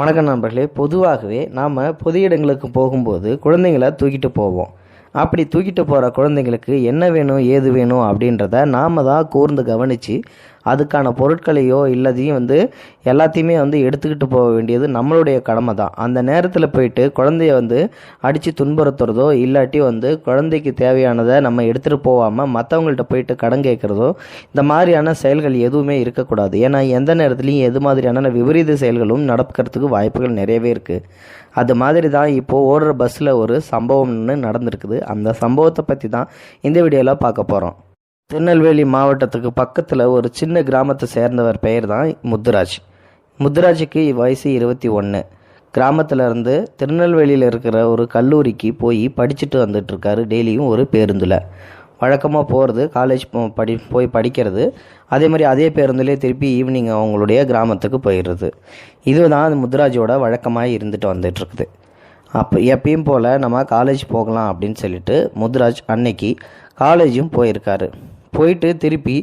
வணக்கம் நண்பர்களே. பொதுவாகவே நாம் பொது இடங்களுக்கு போகும்போது குழந்தைங்கள தூக்கிட்டு போவோம். அப்படி தூக்கிட்டு போகிற குழந்தைங்களுக்கு என்ன வேணும் ஏது வேணும் அப்படின்றத நாம் தான் கூர்ந்து கவனித்து அதுக்கான பொருட்களையோ இல்லதையும் வந்து எல்லாத்தையுமே வந்து எடுத்துக்கிட்டு போக வேண்டியது நம்மளுடைய கடமை தான். அந்த நேரத்தில் போயிட்டு குழந்தைய வந்து அடித்து துன்புறுத்துறதோ இல்லாட்டி வந்து குழந்தைக்கு தேவையானதை நம்ம எடுத்துகிட்டு போகாமல் மற்றவங்கள்ட்ட போயிட்டு கடன் கேட்குறதோ இந்த மாதிரியான செயல்கள் எதுவுமே இருக்கக்கூடாது. ஏன்னா எந்த நேரத்துலையும் எது மாதிரியான விபரீத செயல்களும் நடக்கிறதுக்கு வாய்ப்புகள் நிறையவே இருக்குது அது மாதிரி தான் இப்போது ஓடுற பஸ்ஸில் ஒரு சம்பவம்னு நடந்திருக்குது. அந்த சம்பவத்தை பற்றி தான் இந்த வீடியோவில் பார்க்க போகிறோம் திருநெல்வேலி மாவட்டத்துக்கு பக்கத்தில் ஒரு சின்ன கிராமத்தை சேர்ந்தவர் பெயர் தான் முத்துராஜ். முத்துராஜுக்கு வயசு இருபத்தி ஒன்று கிராமத்தில் இருந்து திருநெல்வேலியில் இருக்கிற ஒரு கல்லூரிக்கு போய் படிச்சுட்டு வந்துட்டுருக்காரு டெய்லியும் ஒரு பேருந்தில். வழக்கமாக போகிறது காலேஜ் படி போய் படிக்கிறது. அதே மாதிரி அதே பேருந்துலேயே திருப்பி ஈவினிங் அவங்களுடைய கிராமத்துக்கு போயிடுறது. இதுதான் முத்துராஜோட வழக்கமாக இருந்துட்டு வந்துட்டுருக்குது. அப்போ எப்பயும் போல் நம்ம காலேஜ் போகலாம் அப்படின்னு சொல்லிட்டு முத்துராஜ் அன்னைக்கு காலேஜும் போயிருக்காரு. போயிட்டு திருப்பி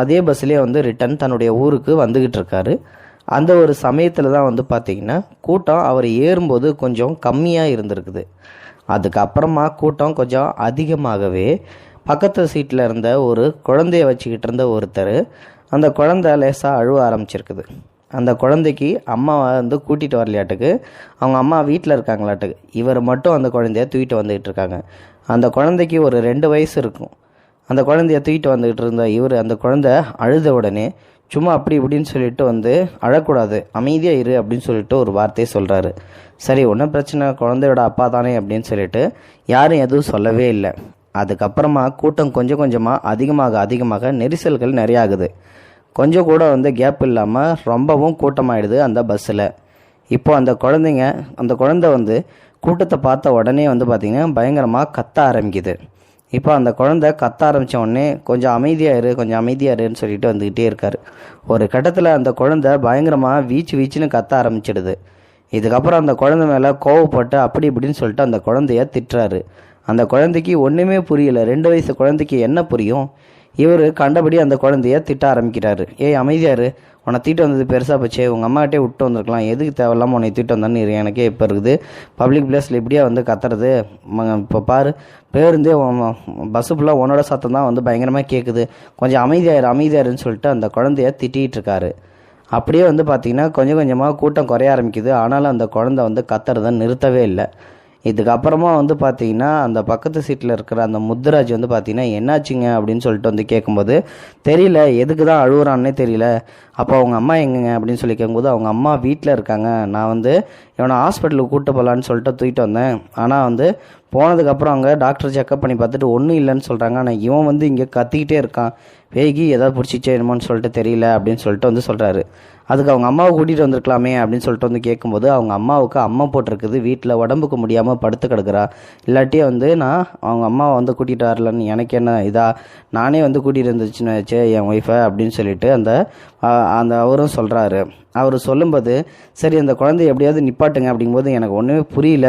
அதே பஸ்லேயே வந்து ரிட்டன் தன்னுடைய ஊருக்கு வந்துக்கிட்டு இருக்காரு. அந்த ஒரு சமயத்தில் தான் வந்து பார்த்திங்கன்னா கூட்டம் அவர் ஏறும்போது கொஞ்சம் கம்மியாக இருந்திருக்குது. அதுக்கப்புறமா கூட்டம் கொஞ்சம் அதிகமாகவே பக்கத்து சீட்டில் இருந்த ஒரு குழந்தைய வச்சுக்கிட்டு இருந்த ஒருத்தர் அந்த குழந்தை லேசாக அழுவ ஆரம்பிச்சிருக்குது. அந்த குழந்தைக்கு அம்மா வந்து கூட்டிகிட்டு வரலையாட்டுக்கு அவங்க அம்மா வீட்டில் இருக்காங்களாட்டுக்கு இவர் மட்டும் அந்த குழந்தைய தூக்கிட்டு வந்துக்கிட்டு இருக்காங்க. அந்த குழந்தைக்கு ஒரு ரெண்டு வயசு இருக்கும். அந்த குழந்தைய தூக்கிட்டு வந்துக்கிட்டு இருந்த இவர் அந்த குழந்தை அழுத உடனே சும்மா அப்படி இப்படின்னு சொல்லிட்டு வந்து அழக்கூடாது அமைதியாக இரு அப்படின்னு சொல்லிட்டு ஒரு வார்த்தையை சொல்கிறாரு சரி ஒன்றும் பிரச்சனை குழந்தையோட அப்பா தானே அப்படின்னு சொல்லிட்டு யாரும் எதுவும் சொல்லவே இல்லை. அதுக்கப்புறமா கூட்டம் கொஞ்சம் கொஞ்சமாக அதிகமாக அதிகமாக நெரிசல்கள் நிறைய ஆகுது. கொஞ்சம் கூட வந்து கேப் இல்லாமல் ரொம்பவும் கூட்டமாயிடுது அந்த பஸ்ஸில் இப்போ அந்த குழந்தைங்க அந்த குழந்தை வந்து கூட்டத்தை பார்த்த உடனே வந்து பார்த்திங்கன்னா பயங்கரமாக கத்த ஆரம்பிக்குது. இப்போ அந்த குழந்தை கத்த ஆரம்பித்த உடனே கொஞ்சம் அமைதியாக இரு கொஞ்சம் அமைதியாக இருன்னு சொல்லிட்டு வந்துக்கிட்டே இருக்கார். ஒரு கட்டத்தில் அந்த குழந்தை பயங்கரமாக வீச்சு வீச்சுன்னு கத்த ஆரம்பிச்சிடுது. இதுக்கப்புறம் அந்த குழந்தை மேலே கோவப்பட்டு அப்படி இப்படின்னு சொல்லிட்டு அந்த குழந்தைய திட்டுறாரு. அந்த குழந்தைக்கு ஒன்றுமே புரியல. ரெண்டு வயசு குழந்தைக்கு என்ன புரியும்? இவர் கண்டபடி அந்த குழந்தைய திட்ட ஆரம்பிக்கிறாரு. ஏய் அமைதியாரு உன்னை தீட்டு வந்தது பெருசாக போச்சே உங்கள் அம்மாகிட்டே விட்டு வந்திருக்கலாம். எதுக்கு தேவையில்லாமல் உன்னை தீட்டு வந்தான்னு எனக்கே இப்போ இருக்குது. பப்ளிக் பிளேஸில் இப்படியே வந்து கத்துறது. இப்போ பாரு பேருந்தே பஸ்ஸு ஃபுல்லாக உன்னோட சத்தம் தான் வந்து பயங்கரமாக கேட்குது கொஞ்சம் அமைதியாயிரு அமைதியாருன்னு சொல்லிட்டு அந்த குழந்தைய திட்டிகிட்டு இருக்காரு. அப்படியே வந்து பார்த்தீங்கன்னா கொஞ்சம் கொஞ்சமாக கூட்டம் குறைய ஆரம்பிக்குது. ஆனாலும் அந்த குழந்தை வந்து கத்துறதை நிறுத்தவே இல்லை. இதுக்கப்புறமா வந்து பார்த்தீங்கன்னா அந்த பக்கத்து சீட்டில் இருக்கிற அந்த முத்துராஜ் வந்து பார்த்தீங்கன்னா என்னாச்சுங்க? அப்படின்னு சொல்லிட்டு வந்து கேட்கும்போது தெரியல எதுக்கு தான் அழுகுறான்னே தெரியல. அப்போ அவங்க அம்மா எங்கங்க? அப்படின்னு சொல்லி கேட்கும்போது அவங்க அம்மா வீட்டில் இருக்காங்க. நான் வந்து இவனை ஹாஸ்பிட்டலுக்கு கூப்பிட்டு போகலான்னு சொல்லிட்டு தூக்கிட்டு வந்தேன். ஆனால் வந்து போனதுக்கப்புறம் அங்கே டாக்டர் செக்கப் பண்ணி பார்த்துட்டு ஒன்றும் இல்லைன்னு சொல்கிறாங்க ஆனால் இவன் வந்து இங்கே கத்திக்கிட்டே இருக்கான். வேகி ஏதாவது பிடிச்சிச்சே என்னமோன்னு சொல்லிட்டு தெரியல. அப்படின்னு சொல்லிட்டு வந்து சொல்கிறாரு அதுக்கு அவங்க அம்மாவை கூட்டிகிட்டு வந்திருக்கலாமே அப்படின்னு சொல்லிட்டு வந்து கேட்கும்போது அவங்க அம்மாவுக்கு அம்மா போட்டிருக்குது வீட்டில் உடம்புக்கு முடியாமல் படுத்து கிடக்குறா. இல்லாட்டியே வந்து நான் அவங்க அம்மாவை வந்து கூட்டிகிட்டு வரலன்னு எனக்கு என்ன இதாக நானே வந்து கூட்டிகிட்டு வந்துச்சுன்னு வச்சு என் ஒய்ஃபை அப்படின்னு சொல்லிட்டு அந்த அந்த அவரும் சொல்கிறாரு அவர் சொல்லும்போது சரி அந்த குழந்தைய எப்படியாவது நிப்பாட்டுங்க அப்படிங்கும்போது எனக்கு ஒன்றுமே புரியல.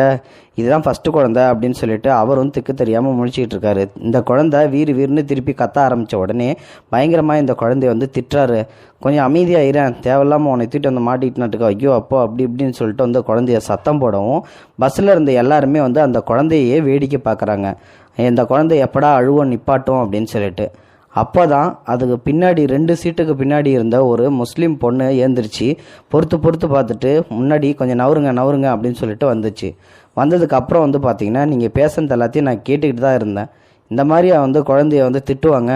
இதுதான் ஃபஸ்ட்டு குழந்தை அப்படின்னு சொல்லிட்டு அவரும் திக்கு தெரியாமல் முழிச்சிக்கிட்டு இருக்காரு. இந்த குழந்தை வீறு வீறுன்னு திருப்பி கத்த ஆரம்பித்த உடனே பயங்கரமாக இந்த குழந்தைய வந்து திட்டுறாரு. கொஞ்சம் அமைதியாக இரேன் தேவையில்லாமல் உன்னை தூக்கிட்டு வந்து மாட்டிட்டுனாட்டுக்கா ஐயோ அப்போ அப்படி இப்படின்னு சொல்லிட்டு வந்து குழந்தைய சத்தம் போடவும் பஸ்ஸில் இருந்த எல்லாருமே வந்து அந்த குழந்தையே வேடிக்கை பார்க்குறாங்க இந்த குழந்தை எப்படா அழுவோம் நிப்பாட்டும் அப்படின்னு சொல்லிட்டு. அப்போ தான் அதுக்கு பின்னாடி ரெண்டு சீட்டுக்கு பின்னாடி இருந்த ஒரு முஸ்லீம் பொண்ணு ஏந்திரிச்சு பொறுத்து பொறுத்து பார்த்துட்டு முன்னாடி கொஞ்சம் நவருங்க நவருங்க அப்படின்னு சொல்லிட்டு வந்துச்சு. வந்ததுக்கு அப்புறம் வந்து பார்த்தீங்கன்னா நீங்கள் பேசுனது எல்லாத்தையும் நான் கேட்டுக்கிட்டு தான் இருந்தேன். இந்த மாதிரி வந்து குழந்தைய வந்து திட்டுவாங்க.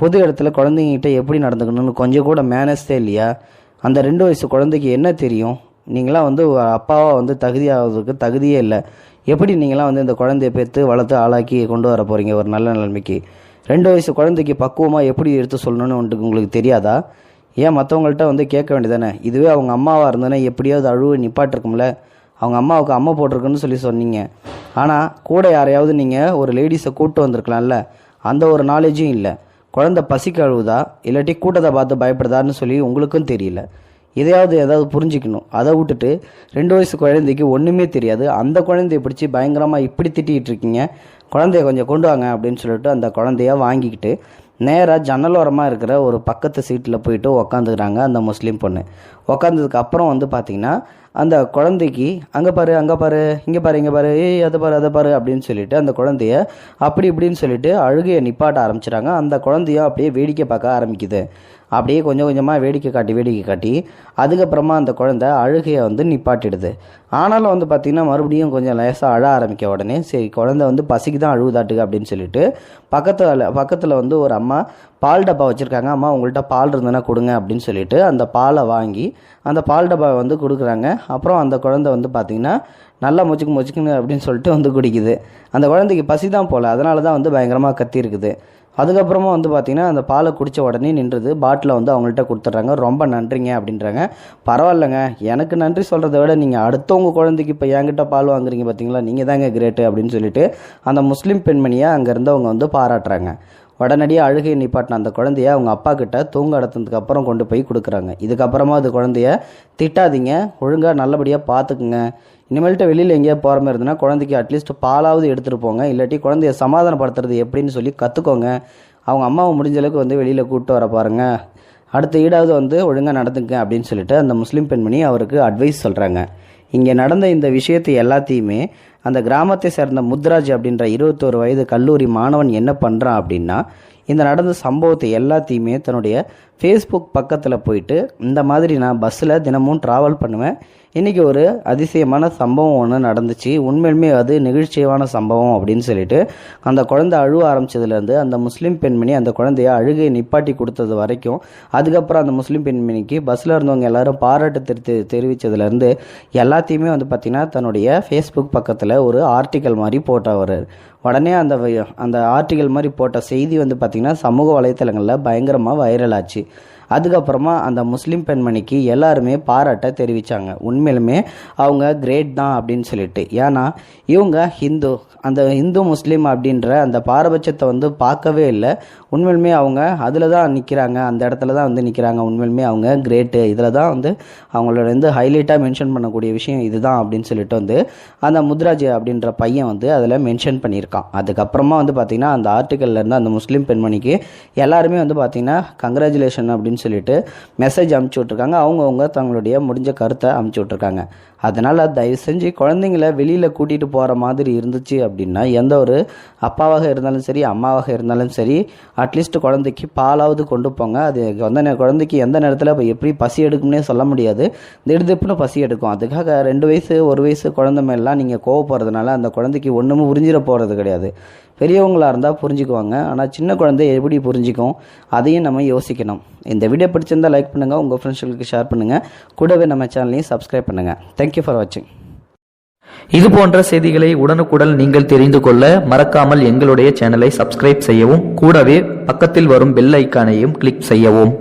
பொது இடத்துல குழந்தைங்கிட்ட எப்படி நடந்துக்கணும்னு கொஞ்சம் கூட மேனஸ்தே இல்லையா? அந்த ரெண்டு வயசு குழந்தைக்கு என்ன தெரியும்? நீங்களாம் வந்து அப்பாவாக வந்து தகுதியாகிறதுக்கு தகுதியே இல்லை. எப்படி நீங்களாம் வந்து இந்த குழந்தைய பெற்று வளர்த்து ஆளாக்கி கொண்டு வர போகிறீங்க ஒரு நல்ல நிலைமைக்கு? ரெண்டு வயசு குழந்தைக்கு பக்குவமாக எப்படி எடுத்து சொல்லணும்னு வந்துட்டு உங்களுக்கு தெரியாதா? ஏன் மற்றவங்கள்ட்ட வந்து கேட்க வேண்டியதானே இதுவே அவங்க அம்மாவாக இருந்தோன்னே எப்படியாவது அழுவ நிப்பாட்டிருக்கும்ல? அவங்க அம்மாவுக்கு அம்மா போட்டிருக்குன்னு சொல்லி சொன்னீங்க. ஆனால் கூட யாரையாவது நீங்கள் ஒரு லேடிஸை கூப்பிட்டு வந்திருக்கலாம்ல? அந்த ஒரு நாலேஜும் இல்லை. குழந்தை பசிக்கு அழுவுதா? இல்லாட்டி கூட்டத்தை பார்த்து பயப்படுதான்னு சொல்லி உங்களுக்கும் தெரியல. இதையாவது ஏதாவது புரிஞ்சுக்கணும். அதை விட்டுட்டு ரெண்டு வயசு குழந்தைக்கு ஒன்றுமே தெரியாது. அந்த குழந்தைய பிடிச்சி பயங்கரமாக இப்படி திட்டிகிட்டு இருக்கீங்க. குழந்தைய கொஞ்சம் கொண்டு வாங்க அப்படின்னு சொல்லிட்டு அந்த குழந்தைய வாங்கிக்கிட்டு நேராக ஜன்னலோரமாக இருக்கிற ஒரு பக்கத்து சீட்டில் போயிட்டு உக்காந்துக்கிறாங்க அந்த முஸ்லீம் பொண்ணு. உக்காந்ததுக்கு அப்புறம் வந்து பார்த்திங்கன்னா அந்த குழந்தைக்கு அங்கே பாரு அங்கே பாரு இங்கே பாரு இங்கே பாரு ஏய் அதை பாரு அதை பாரு அப்படின்னு சொல்லிட்டு அந்த குழந்தைய அப்படி இப்படின்னு சொல்லிட்டு அழுகையை நிப்பாட்ட ஆரம்பிச்சிட்டாங்க அந்த குழந்தையும் அப்படியே வேடிக்கை பார்க்க ஆரம்பிக்குது. அப்படியே கொஞ்சம் கொஞ்சமாக வேடிக்கை காட்டி வேடிக்கை காட்டி அதுக்கப்புறமா அந்த குழந்தை அழுகையை வந்து நிப்பாட்டிடுது. ஆனாலும் வந்து பார்த்திங்கன்னா மறுபடியும் கொஞ்சம் லேசாக அழ ஆரம்பிக்க உடனே சரி குழந்தை வந்து பசிக்கு தான் அழுகுதாட்டுக்கு அப்படின்னு சொல்லிட்டு பக்கத்தில் பக்கத்தில் வந்து ஒரு அம்மா பால் டப்பா வச்சுருக்காங்க. அம்மா உங்கள்கிட்ட பால் இருந்ததுன்னா கொடுங்க அப்படின்னு சொல்லிட்டு அந்த பாலை வாங்கி அந்த பால் டப்பாவை வந்து கொடுக்குறாங்க. அப்புறம் அந்த குழந்தை வந்து பார்த்திங்கன்னா நல்லா மொச்சுக்கு மொச்சுக்குன்னு அப்படின்னு சொல்லிட்டு வந்து குடிக்குது. அந்த குழந்தைக்கு பசி தான் போகல அதனால தான் வந்து பயங்கரமாக கத்தி இருக்குது. அதுக்கப்புறமா வந்து பார்த்திங்கன்னா அந்த பாலை குடித்த உடனே நின்றுது. பாட்டிலை வந்து அவங்கள்ட்ட கொடுத்துட்றாங்க. ரொம்ப நன்றிங்க அப்படின்றாங்க. பரவாயில்லைங்க. எனக்கு நன்றி சொல்கிறத விட நீங்கள் அடுத்தவங்க குழந்தைக்கு இப்போ என்கிட்ட பால் வாங்குறீங்க பார்த்தீங்களா? நீங்கள் தாங்க கிரேட்டு அப்படின்னு சொல்லிட்டு அந்த முஸ்லீம் பெண்மணியை அங்கே இருந்தவங்க வந்து பாராட்டுறாங்க. உடனடியாக அழுகையை நிப்பாட்டின அந்த குழந்தைய அவங்க அப்பா கிட்ட தூங்க அடத்தினதுக்கு அப்புறம் கொண்டு போய் கொடுக்குறாங்க. இதுக்கப்புறமா அது குழந்தைய திட்டாதீங்க ஒழுங்காக நல்லபடியாக பார்த்துக்குங்க இனிமேல்கிட்ட வெளியில் எங்கேயா போகிற மாதிரி இருந்ததுன்னா குழந்தைக்கு அட்லீஸ்ட் பாலாவது எடுத்துகிட்டு போங்க. இல்லாட்டி குழந்தைய சமாதானப்படுத்துறது எப்படின்னு சொல்லி கற்றுக்கோங்க அவங்க அம்மாவை முடிஞ்ச அளவுக்கு வந்து வெளியில் கூப்பிட்டு வர பாருங்க. அடுத்த ஈடாவது வந்து ஒழுங்காக நடந்துங்க அப்படின்னு சொல்லிட்டு அந்த முஸ்லீம் பெண்மணி அவருக்கு அட்வைஸ் சொல்கிறாங்க இங்கே நடந்த இந்த விஷயத்தை எல்லாத்தையுமே அந்த கிராமத்தை சேர்ந்த முத்ராஜ் அப்படின்ற இருபத்தோரு வயது கல்லூரி மாணவன் என்ன பண்ணுறான் அப்படின்னா இந்த நடந்த சம்பவத்தை எல்லாத்தையுமே தன்னுடைய ஃபேஸ்புக் பக்கத்தில் போயிட்டு இந்த மாதிரி நான் பஸ்ஸில் தினமும் ட்ராவல் பண்ணுவேன். இன்றைக்கி ஒரு அதிசயமான சம்பவம் ஒன்று நடந்துச்சு. உண்மையிலுமே அது நெகிழ்ச்சியான சம்பவம் அப்படின்னு சொல்லிட்டு அந்த குழந்தை அழுவ ஆரம்பிச்சதுலேருந்து அந்த முஸ்லீம் பெண்மணி அந்த குழந்தைய அழுகை நிப்பாட்டி கொடுத்தது வரைக்கும் அதுக்கப்புறம் அந்த முஸ்லீம் பெண்மணிக்கு பஸ்ஸில் இருந்தவங்க எல்லாரும் பாராட்டு தெரி தெரிவித்ததுலேருந்து எல்லாத்தையுமே வந்து பார்த்திங்கன்னா தன்னுடைய ஃபேஸ்புக் பக்கத்தில் ஒரு ஆர்டிக்கல் மாதிரி போட்டவர். உடனே அந்த அந்த ஆர்டிக்கல் மாதிரி போட்ட செய்தி வந்து பார்த்திங்கன்னா சமூக வலைத்தளங்களில் பயங்கரமாக வைரல் ஆச்சு. அதுக்கப்புறமா அந்த முஸ்லீம் பெண்மணிக்கு எல்லாருமே பாராட்ட தெரிவித்தாங்க உண்மை உண்மையிலுமே அவங்க கிரேட் தான் அப்படின்னு சொல்லிட்டு. ஏன்னா இவங்க ஹிந்து அந்த இந்து முஸ்லீம் அப்படின்ற அந்த பாரபட்சத்தை வந்து பார்க்கவே இல்லை. உண்மையிலுமே அவங்க அதில் தான் நிற்கிறாங்க அந்த இடத்துல தான் வந்து நிற்கிறாங்க உண்மையிலுமே அவங்க கிரேட்டு இதில் தான் வந்து அவங்களோட வந்து ஹைலைட்டாக மென்ஷன் பண்ணக்கூடிய விஷயம் இதுதான் அப்படின்னு சொல்லிட்டு வந்து அந்த முத்ராஜ் அப்படின்ற பையன் வந்து அதில் மென்ஷன் பண்ணியிருக்கான். அதுக்கப்புறமா வந்து பார்த்திங்கன்னா அந்த ஆர்டிக்கல்ல இருந்து அந்த முஸ்லீம் பெண்மணிக்கு எல்லாருமே வந்து பார்த்திங்கன்னா கங்க்ராச்சுலேஷன் அப்படின்னு சொல்லிட்டு மெசேஜ் அமுச்சு விட்ருக்காங்க அவங்கவுங்க தங்களுடைய முடிஞ்ச கருத்தை அமுச்சு விட்ருக்காங்க அதனால் தயவு செஞ்சு குழந்தைங்கள வெளியில் கூட்டிகிட்டு போகிற மாதிரி இருந்துச்சு அப்படின்னா எந்த ஒரு அப்பாவாக இருந்தாலும் சரி அம்மாவாக இருந்தாலும் சரி அட்லீஸ்ட் குழந்தைக்கு பாலாவது கொண்டு போங்க. அது வந்து குழந்தைக்கு எந்த நேரத்தில் இப்போ எப்படி பசி எடுக்கும்னே சொல்ல முடியாது. திடுதிப்புன்னு பசி எடுக்கும். அதுக்காக ரெண்டு வயசு ஒரு வயசு குழந்தை மேலாம் நீங்கள் கோவப்படுறதுனால அந்த குழந்தைக்கு ஒன்றுமே புரிஞ்சிட போகிறது கிடையாது. பெரியவங்களாக இருந்தால் புரிஞ்சுக்குவாங்க. ஆனால் சின்ன குழந்தை எப்படி புரிஞ்சுக்கும் அதையும் நம்ம யோசிக்கணும். இந்த வீடியோ பிடிச்சிருந்தா லைக் பண்ணுங்கள் உங்கள் ஃப்ரெண்ட்ஸ்களுக்கு ஷேர் பண்ணுங்கள் கூடவே நம்ம சேனலையும் சப்ஸ்கிரைப் பண்ணுங்கள் தேங்க்யூ ஃபார் வாட்சிங் இது போன்ற செய்திகளை உடனுக்குடன் நீங்கள் தெரிந்து கொள்ள மறக்காமல் எங்களுடைய சேனலை சப்ஸ்கிரைப் செய்யவும் கூடவே பக்கத்தில் வரும் பெல் ஐக்கானையும் கிளிக் செய்யவும்.